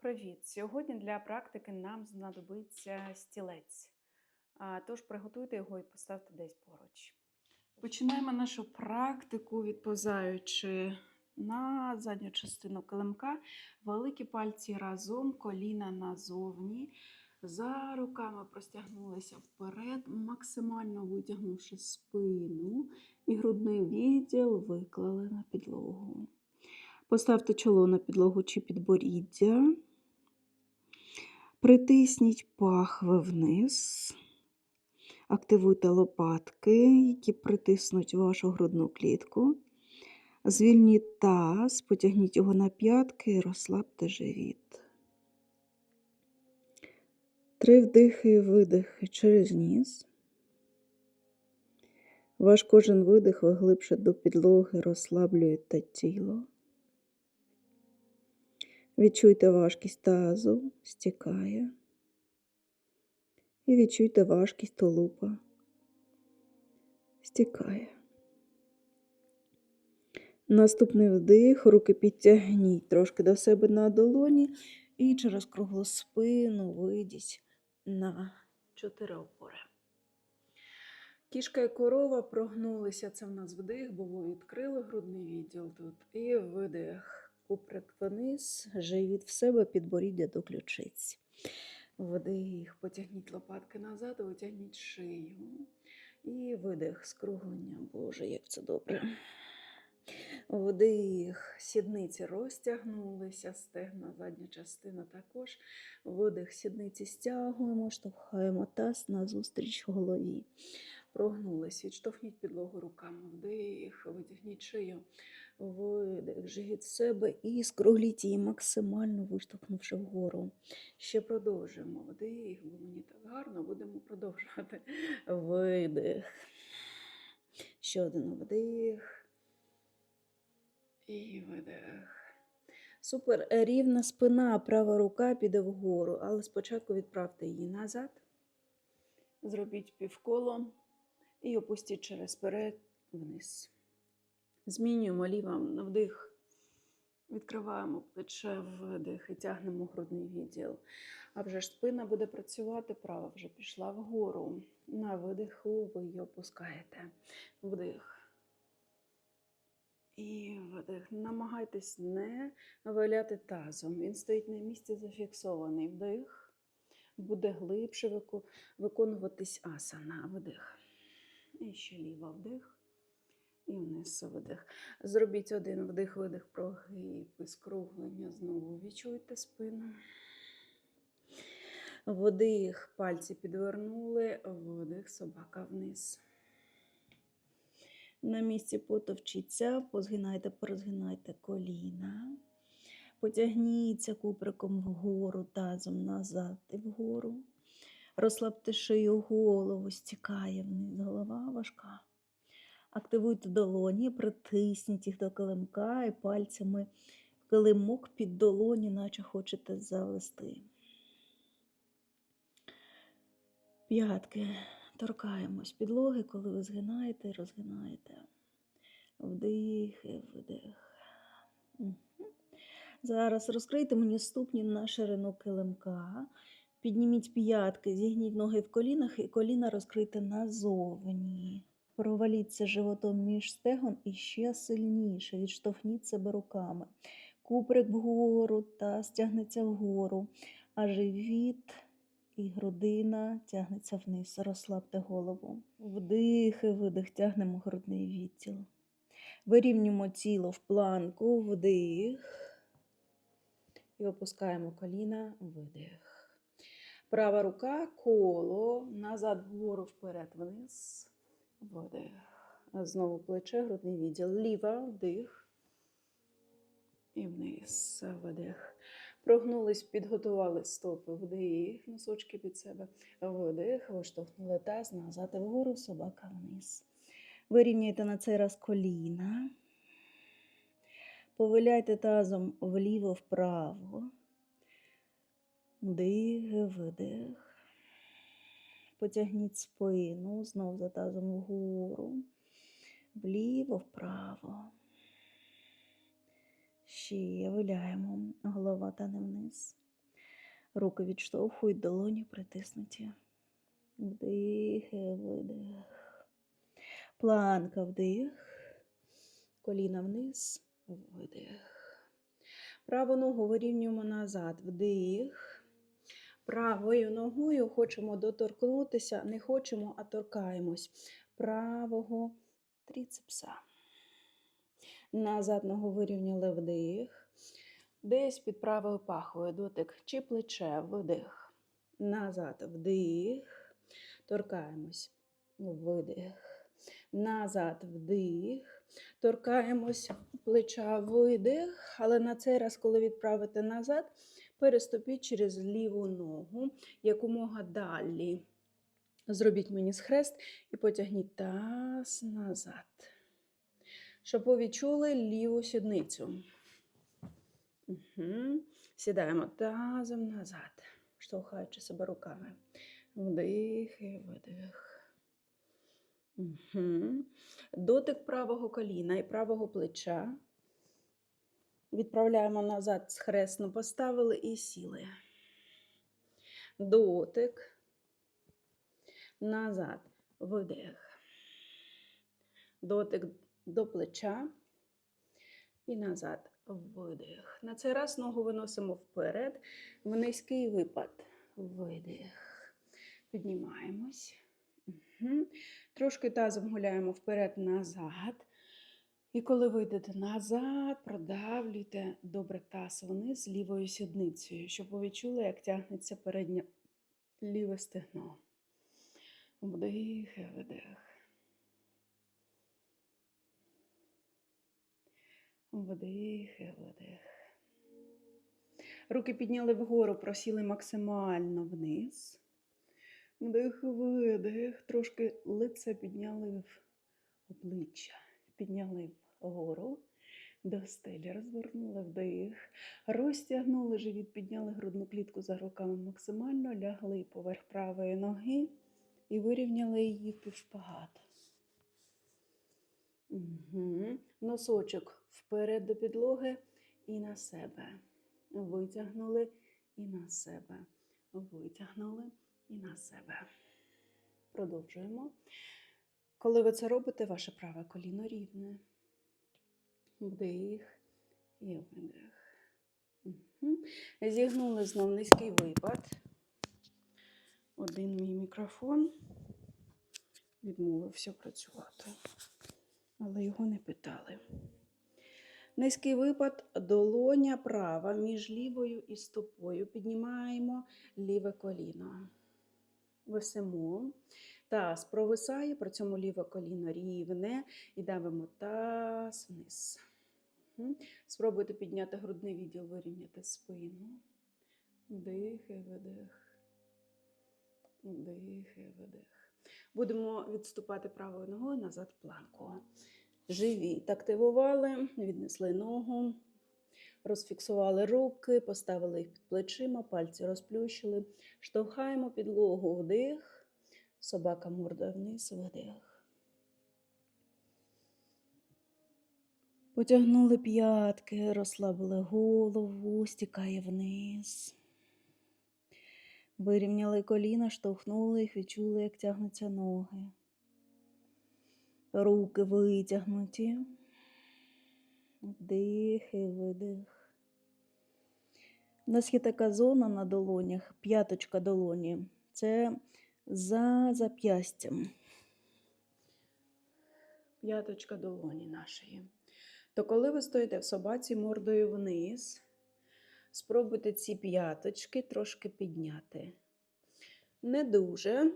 Привіт! Сьогодні для практики нам знадобиться стілець. Тож приготуйте його і поставте десь поруч. Починаємо нашу практику, відповзаючи на задню частину килимка, великі пальці разом, коліна назовні. За руками простягнулися вперед, максимально витягнувши спину і грудний відділ виклали на підлогу. Поставте чоло на підлогу чи підборіддя. Притисніть пахви вниз. Активуйте лопатки, які притиснуть вашу грудну клітку. Звільніть таз, потягніть його на п'ятки і розслабте живіт. Три вдихи і видихи через ніс. Ваш кожен видих ви глибше до підлоги розслаблюєте тіло. Відчуйте важкість тазу, стікає. І відчуйте важкість тулупа. Стікає. Наступний вдих, руки підтягніть трошки до себе на долоні і через круглу спину вийдіть на чотири опори. Кішка і корова прогнулися. Це в нас вдих, бо ви відкрили грудний відділ тут. І видих. Куприк вниз, живіт в себе, підборіддя до ключиць. Вдих, потягніть лопатки назад, витягніть шию. І видих, скруглення. Боже, як це добре. Вдих, сідниці розтягнулися, стегна, задня частина також. Видих, сідниці стягуємо, штовхаємо таз назустріч голові. Прогнулись, відштовхніть підлогу руками. Вдих, витягніть шию. Видих, живіт себе і скругліть її максимально виштовхнувши вгору. Ще продовжуємо. Вдих, бо мені так гарно, будемо продовжувати. Видих. Ще один вдих. І видих. Супер. Рівна спина, права рука піде вгору, але спочатку відправте її назад. Зробіть півколо і опустіть через перед вниз. Змінюємо лівим на вдих. Відкриваємо плече, видих і тягнемо грудний відділ. А вже ж спина буде працювати, права вже пішла вгору. На видиху ви її опускаєте. Вдих. І видих. Намагайтесь не виляти тазом. Він стоїть на місці зафіксований. Вдих. Буде глибше виконуватись асана. Видих. І ще ліва вдих. І вниз видих. Зробіть один вдих, видих, прогиб, і скруглення. Знову відчуйте спину. Вдих, пальці підвернули, видих, собака вниз. На місці потовчіться, позгинайте, порозгинайте коліна. Потягніться куприком вгору, тазом назад і вгору. Розслабте шию, голову, стікає вниз, голова важка. Активуйте долоні, притисніть їх до килимка і пальцями в килимок під долоні, наче хочете завести. П'ятки торкаємось підлоги, коли ви згинаєте і розгинаєте. Вдих і видих. Зараз розкрийте мені ступні на ширину килимка. Підніміть п'ятки, зігніть ноги в колінах і коліна розкрийте назовні. Проваліться животом між стегон і ще сильніше. Відштовхніть себе руками. Куприк вгору та стягнеться вгору, а живіт і грудина тягнеться вниз. Розслабте голову. Вдих і видих, тягнемо грудний відділ. Вирівнюємо тіло в планку, вдих. І опускаємо коліна, видих. Права рука, коло, назад, вгору, вперед, вниз. Видих. Знову плече, грудний відділ. Ліва, вдих. І вниз, видих. Прогнулись, підготували стопи, вдих, носочки під себе, видих, виштовхнули таз, назад і вгору, собака вниз. Вирівняйте на цей раз коліна. Повиляйте тазом вліво-вправо. Вдих, видих. Потягніть спину, знов за тазом вгору, вліво, вправо. Ще виляємо, голова тане вниз. Руки відштовхують, долоні притиснуті. Вдих, видих. Планка вдих. Коліна вниз, видих. Праву ногу вирівнюємо назад, вдих. Правою ногою хочемо доторкнутися, не хочемо, а торкаємось правого тріцепса. Назад ногу вирівняли вдих. Десь під правою пахою дотик чи плече, вдих. Назад вдих. Торкаємось. Видих. Назад вдих. Торкаємось плеча видих. Але на цей раз, коли відправите назад, переступіть через ліву ногу якомога далі. Зробіть мені схрест і потягніть таз назад. Щоб ви відчули ліву сідницю. Угу. Сідаємо тазом назад, штовхаючи себе руками. Вдих і видих. Угу. Дотик правого коліна і правого плеча. Відправляємо назад схресно, поставили і сіли. Дотик. Назад. Видих. Дотик до плеча. І назад. Видих. На цей раз ногу виносимо вперед. В низький випад. Видих. Піднімаємось. Угу. Трошки тазом гуляємо вперед-назад. І коли вийдете назад, продавлюйте добре таз вниз лівою сідницею, щоб ви відчули, як тягнеться переднє ліве стегно. Вдих і видих. Вдих видих. Руки підняли вгору, просіли максимально вниз. Вдих, видих. Трошки лице підняли в обличчя. Підняли вгору до стелі, розвернули вдих, розтягнули живіт, підняли грудну клітку за руками максимально, лягли поверх правої ноги і вирівняли її півшпагат. Угу. Носочок вперед до підлоги і на себе. Витягнули і на себе. Витягнули і на себе. Продовжуємо. Коли ви це робите, ваше праве коліно рівне. Вдих і видих. Угу. Зігнули знов низький випад. Один мій мікрофон відмовився працювати, але його не питали. Низький випад, долоня права між лівою і стопою. Піднімаємо ліве коліно. Висимо. Таз провисає, при цьому ліве коліно рівне і давимо таз вниз. Спробуйте підняти грудний відділ, вирівняти спину. Вдих видих. Вдих видих. Будемо відступати правою ногою назад планку. Живіт активували, віднесли ногу, розфіксували руки, поставили їх під плечима, пальці розплющили. Штовхаємо підлогу вдих. Собака мордою вниз, видих. Потягнули п'ятки, розслабили голову, стікає вниз. Вирівняли коліна, штовхнули їх, відчули, як тягнуться ноги. Руки витягнуті. Вдих і видих. У нас є така зона на долонях, п'яточка долоні. Це за зап'ястям. П'яточка долоні нашої. То коли ви стоїте в собаці мордою вниз, спробуйте ці п'яточки трошки підняти. Не дуже,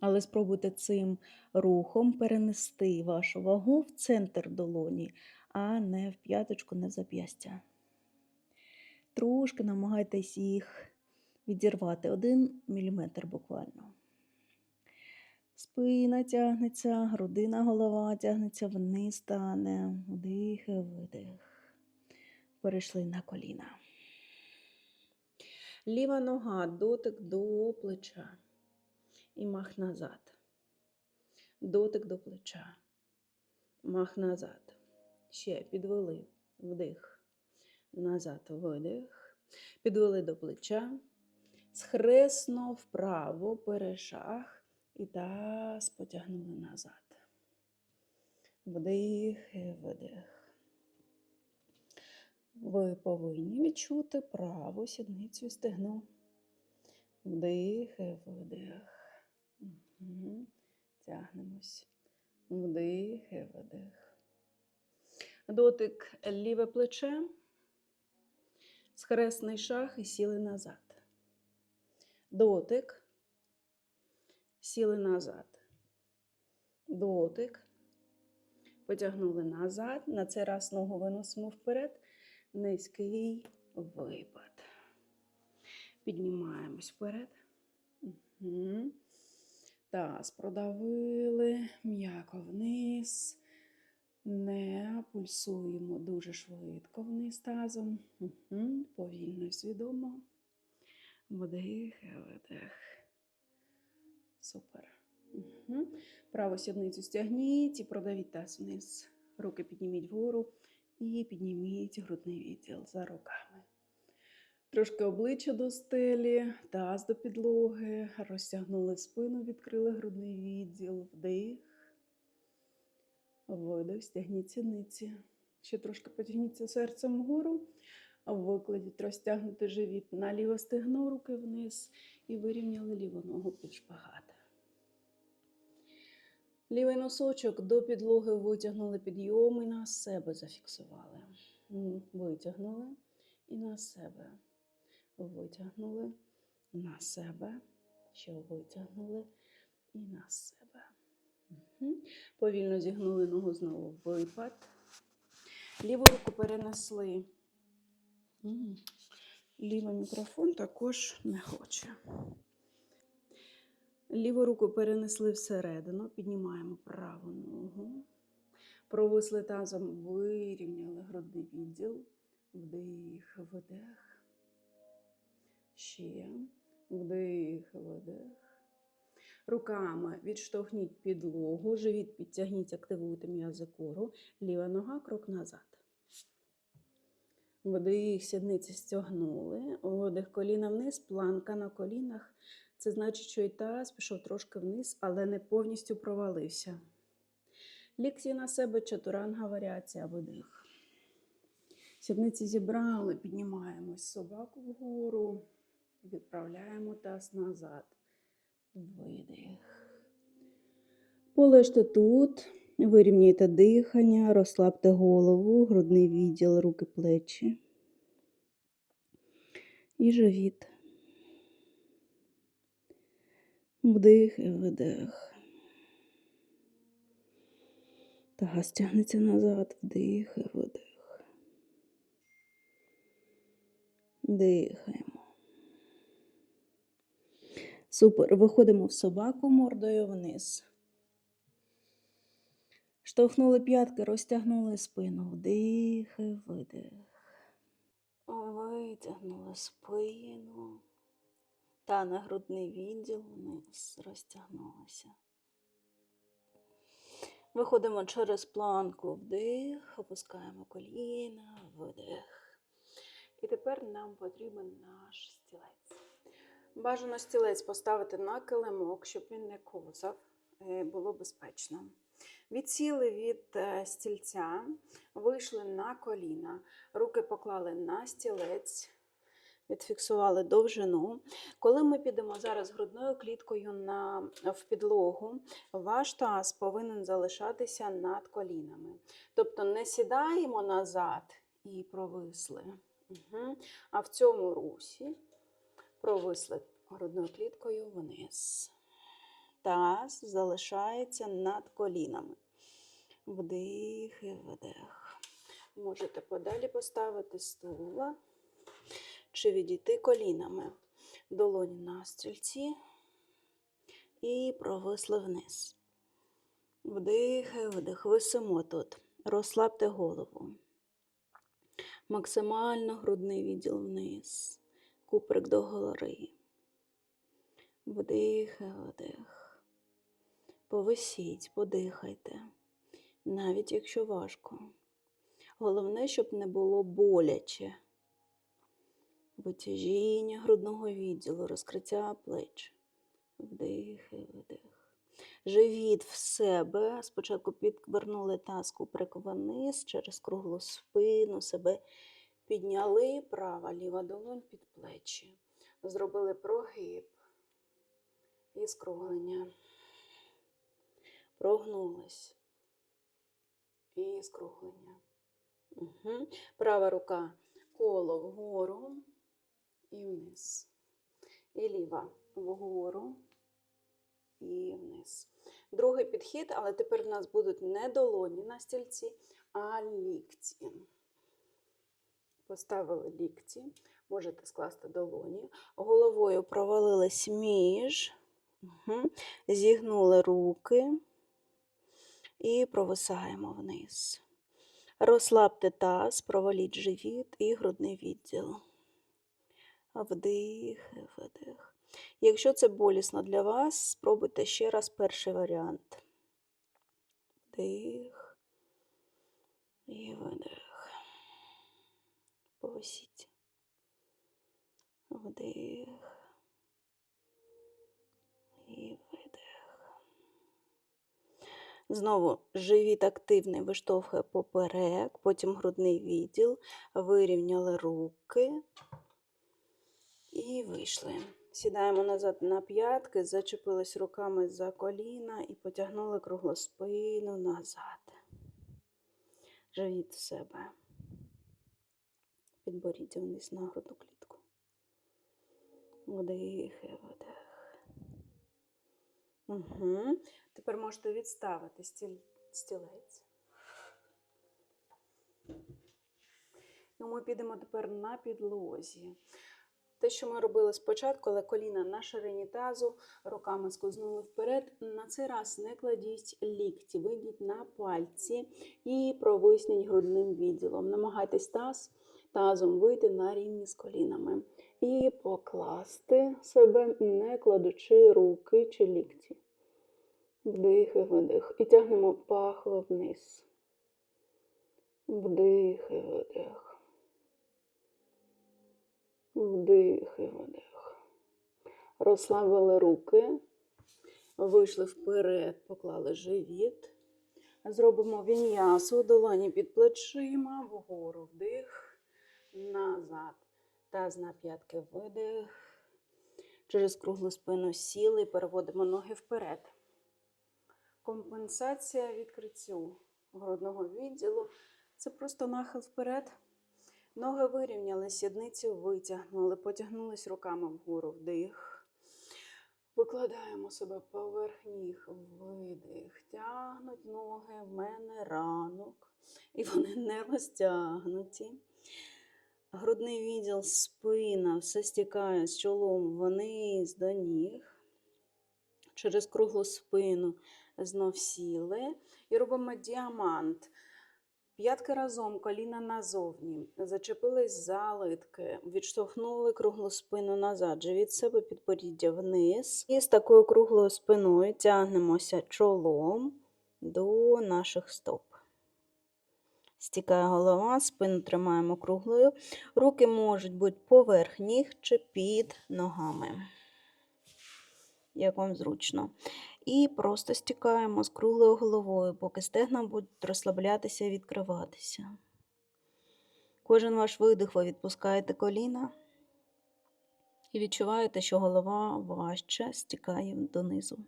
але спробуйте цим рухом перенести вашу вагу в центр долоні, а не в п'яточку, не в зап'ястя. Трошки намагайтесь їх відірвати один міліметр буквально. Спина тягнеться, грудина голова тягнеться вниз, стане, вдих видих. Перейшли на коліна. Ліва нога, дотик до плеча. І мах назад. Дотик до плеча. Мах назад. Ще підвели. Вдих. Назад видих. Підвели до плеча, схресно вправо, перешаг і таз потягнули назад. Вдих видих. Ви повинні відчути праву сідницю і стегно. Вдих і видих. Тягнемось. Вдих видих. Дотик ліве плече, схресний шаг і сіли назад. Дотик, сіли назад. Дотик. Потягнули назад. На цей раз ногу виносимо вперед. Низький випад. Піднімаємось вперед. Угу. Таз продавили, м'яко вниз. Не пульсуємо дуже швидко вниз тазом. Угу. Повільно і свідомо. Вдих, видих. Супер. Угу. Праву сідницю стягніть і продавіть таз вниз. Руки підніміть вгору і підніміть грудний відділ за руками. Трошки обличчя до стелі, таз до підлоги, розтягнули спину, відкрили грудний відділ, вдих, видих, стягніть сідниці. Ще трошки потягніться серцем вгору, викладіть розтягнути живіт на ліве стегно, руки вниз і вирівняли ліву ногу під шпагат. Лівий носочок до підлоги витягнули підйом і на себе зафіксували. Витягнули і на себе. Витягнули на себе. Ще витягнули і на себе. Повільно зігнули ногу знову випад. Ліву руку перенесли. Лівий мікрофон також не хоче. Ліву руку перенесли всередину, піднімаємо праву ногу. Провисли тазом, вирівняли грудний відділ. Вдих, видих. Ще. Вдих, видих. Руками відштовхніть підлогу, живіт підтягніть, активуйте м'язи кору. Ліва нога, крок назад. Вдих, сідниці стягнули. Видих, коліна вниз, планка на колінах. Це значить, що і таз пішов трошки вниз, але не повністю провалився. Лікті на себе чатуранга варіація видих. Сідниці зібрали, піднімаємось собаку вгору, відправляємо таз назад. Видих. Полежте тут, вирівняйте дихання, розслабте голову, грудний відділ, руки, плечі і живіт. Вдих і видих. Таз тягнеться назад, вдих і видих. Дихаємо. Супер. Виходимо в собаку мордою вниз. Штовхнули п'ятки, розтягнули спину. Вдих і видих. Витягнули спину. Та на грудний відділ вниз розтягнулися. Виходимо через планку вдих, опускаємо коліна, видих. І тепер нам потрібен наш стілець. Бажано стілець поставити на килимок, щоб він не ковзав, е, було безпечно. Відсіли від е, стільця, вийшли на коліна, руки поклали на стілець, відфіксували довжину. Коли ми підемо зараз грудною кліткою на, в підлогу, ваш таз повинен залишатися над колінами. Тобто не сідаємо назад і провисли. Угу. А в цьому русі провисли грудною кліткою вниз. Таз залишається над колінами. Вдих і видих. Можете подалі поставити стула чи відійти колінами. Долоні на стільці і провисли вниз. Вдих і видих. Висимо тут. Розслабте голову. Максимально грудний відділ вниз. Куприк до гори. Вдих і видих. Повисіть, подихайте. Навіть якщо важко. Головне, щоб не було боляче. Витяжіння грудного відділу, розкриття плеч. Вдих і видих. Живіт в себе. Спочатку підвернули таз вниз через круглу спину, себе підняли, права, ліва долонь під плечі. Зробили прогиб і скруглення. Прогнулись. І скруглення. Угу. Права рука коло вгору і вниз. І ліва вгору і вниз. Другий підхід, але тепер в нас будуть не долоні на стільці, а лікті. Поставили лікті, можете скласти долоні. Головою провалились між, угу. зігнули руки і провисаємо вниз. Розслабте таз, проваліть живіт і грудний відділ. Вдих, видих. Якщо це болісно для вас, спробуйте ще раз перший варіант. Вдих і видих. Повисіть. Вдих і видих. Знову живіт активний виштовхує поперек, потім грудний відділ, вирівняли руки і вийшли. Сідаємо назад на п'ятки, зачепились руками за коліна і потягнули круглу спину назад. Живіт в себе. Підборіддя вниз на грудну клітку. Вдих і видих. Угу. Тепер можете відставити стіль... стілець. Ну, ми підемо тепер на підлозі. Те, що ми робили спочатку, але коліна на ширині тазу, руками скознули вперед. На цей раз не кладіть лікті, вийдіть на пальці і провисніть грудним відділом. Намагайтесь таз тазом вийти на рівні з колінами. І покласти себе, не кладучи руки чи лікті. Вдих і видих. І тягнемо пахло вниз. Вдих і видих. Вдих і видих. Розслабили руки, вийшли вперед, поклали живіт. Зробимо він'ясу, долоні під плечима, вгору вдих, назад. Таз на п'ятки видих. Через круглу спину сіли, переводимо ноги вперед. Компенсація відкриттю грудного відділу. Це просто нахил вперед. Ноги вирівняли, сідницю витягнули, потягнулись руками вгору вдих. Викладаємо себе поверх ніг, видих. Тягнуть ноги в мене ранок. І вони не розтягнуті. Грудний відділ, спина, все стікає з чолом вниз до ніг. Через круглу спину знов сіли. І робимо діамант. П'ятки разом, коліна назовні. Зачепились за литки, відштовхнули круглу спину назад, живіт себе підборіддя вниз. І з такою круглою спиною тягнемося чолом до наших стоп. Стікає голова, спину тримаємо круглою. Руки можуть бути поверх ніг чи під ногами. Як вам зручно. І просто стікаємо з круглою головою, поки стегна будуть розслаблятися і відкриватися. Кожен ваш видих ви відпускаєте коліна і відчуваєте, що голова важче стікає донизу.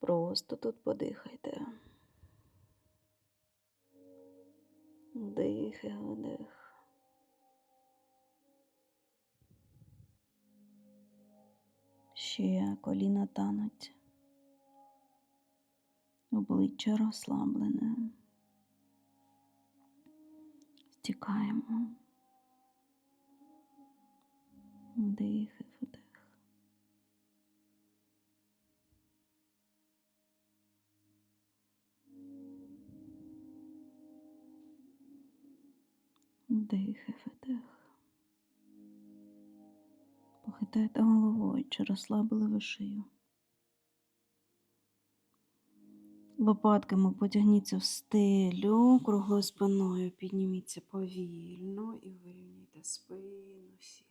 Просто тут подихайте. Вдих видих. Ще коліна тануть. Обличчя розслаблене. Стікаємо. Вдих Вдих і видих. Похитайте головою, чи розслабили ви шию. Лопатками потягніться в стелю, круглою спиною підніміться повільно і вирівняйте спину, сіли.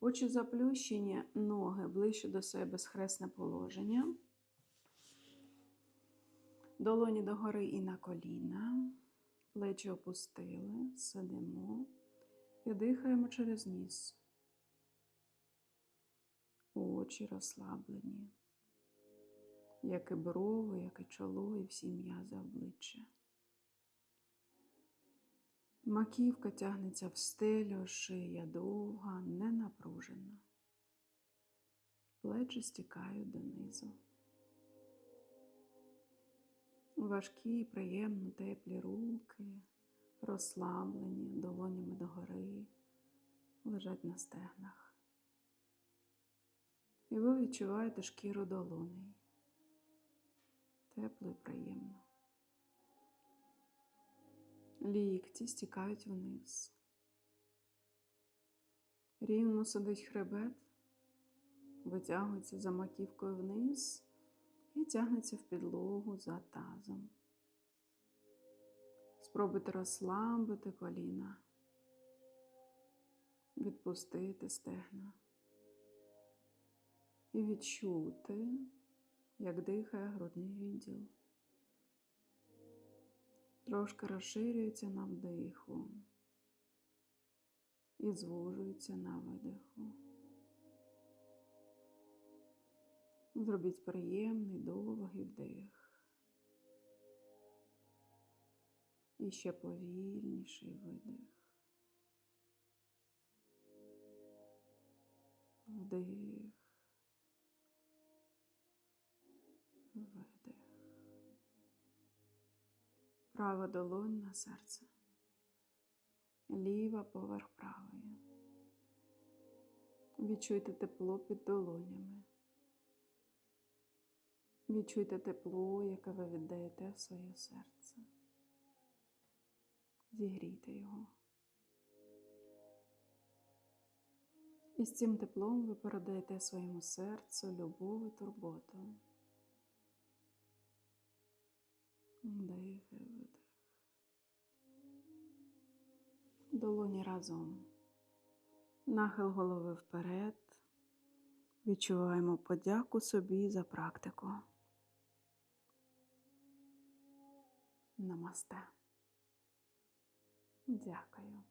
Очі заплющені, ноги ближче до себе схресне положення. Долоні догори і на коліна. Плечі опустили, сидимо і дихаємо через ніс. Очі розслаблені, як і брови, як і чоло, і всі м'язи обличчя. Маківка тягнеться в стелю, шия довга, не напружена. Плечі стікають донизу. Важкі, приємно теплі руки, розслаблені долонями догори, лежать на стегнах. І ви відчуваєте шкіру долоней. Тепло і приємно. Лікті стікають вниз. Рівно сидить хребет, витягується за маківкою вниз і тягнеться в підлогу за тазом. Спробуйте розслабити коліна, відпустити стегна і відчути, як дихає грудний відділ. Трошки розширюється на вдиху і звужується на видиху. Зробіть приємний довгий вдих. І ще повільніший видих. Вдих. Видих. Права долонь на серце. Ліва поверх правої. Відчуйте тепло під долонями. Відчуйте тепло, яке ви віддаєте в своє серце. Зігрійте його. І з цим теплом ви передаєте своєму серцю любов і турботу. Вдих видих. Долоні разом. Нахил голови вперед. Відчуваємо подяку собі за практику. Намасте. Дякую.